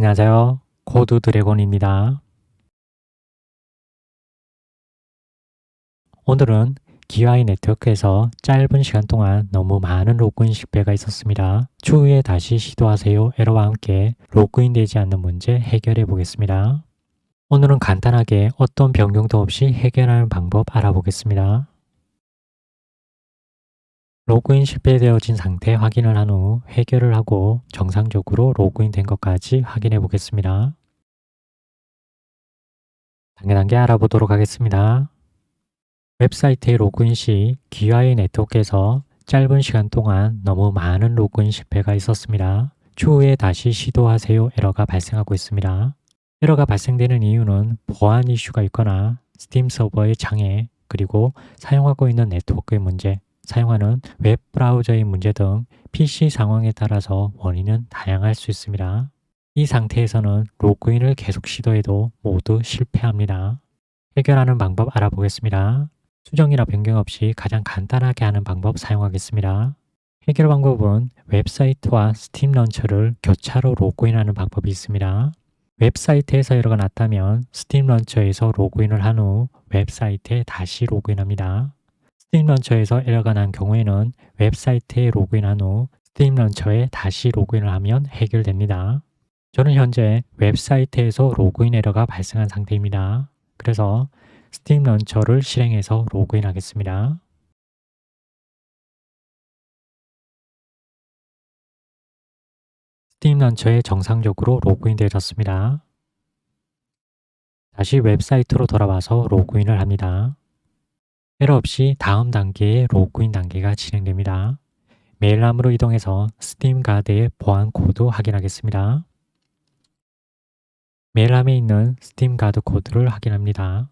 안녕하세요. 코드 드래곤입니다. 오늘은 기아이 네트워크에서 짧은 시간 동안 너무 많은 로그인 실패가 있었습니다. 추후에 다시 시도하세요 에러와 함께 로그인 되지 않는 문제 해결해 보겠습니다. 오늘은 간단하게 어떤 변경도 없이 해결하는 방법 알아보겠습니다. 로그인 실패되어진 상태 확인을 한 후 해결을 하고 정상적으로 로그인 된 것까지 확인해 보겠습니다. 단계 단계 알아보도록 하겠습니다. 웹사이트에 로그인 시 기아의 네트워크에서 짧은 시간 동안 너무 많은 로그인 실패가 있었습니다. 추후에 다시 시도하세요 에러가 발생하고 있습니다. 에러가 발생되는 이유는 보안 이슈가 있거나 스팀 서버의 장애, 그리고 사용하고 있는 네트워크의 문제, 사용하는 웹 브라우저의 문제 등 PC 상황에 따라서 원인은 다양할 수 있습니다. 이 상태에서는 로그인을 계속 시도해도 모두 실패합니다. 해결하는 방법 알아보겠습니다. 수정이나 변경 없이 가장 간단하게 하는 방법 사용하겠습니다. 해결 방법은 웹사이트와 스팀 런처를 교차로 로그인하는 방법이 있습니다. 웹사이트에서 에러가 났다면 스팀 런처에서 로그인을 한 후 웹사이트에 다시 로그인합니다. 스팀 런처에서 에러가 난 경우에는 웹사이트에 로그인한 후 스팀 런처에 다시 로그인을 하면 해결됩니다. 저는 현재 웹사이트에서 로그인 에러가 발생한 상태입니다. 그래서 스팀 런처를 실행해서 로그인 하겠습니다. 스팀 런처에 정상적으로 로그인 되어졌습니다. 다시 웹사이트로 돌아와서 로그인을 합니다. 에러 없이 다음 단계의 로그인 단계가 진행됩니다. 메일함으로 이동해서 스팀 가드의 보안 코드 확인하겠습니다. 메일함에 있는 스팀 가드 코드를 확인합니다.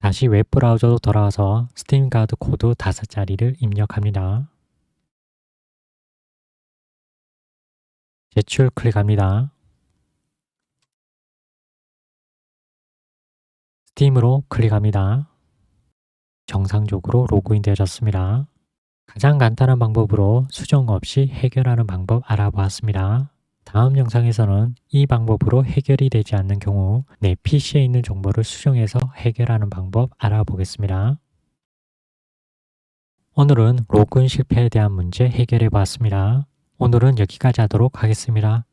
다시 웹 브라우저로 돌아와서 스팀 가드 코드 5자리를 입력합니다. 제출 클릭합니다. 스팀으로 클릭합니다. 정상적으로 로그인 되어졌습니다. 가장 간단한 방법으로 수정 없이 해결하는 방법 알아보았습니다. 다음 영상에서는 이 방법으로 해결이 되지 않는 경우 내 PC에 있는 정보를 수정해서 해결하는 방법 알아보겠습니다. 오늘은 로그인 실패에 대한 문제 해결해 보았습니다. 오늘은 여기까지 하도록 하겠습니다.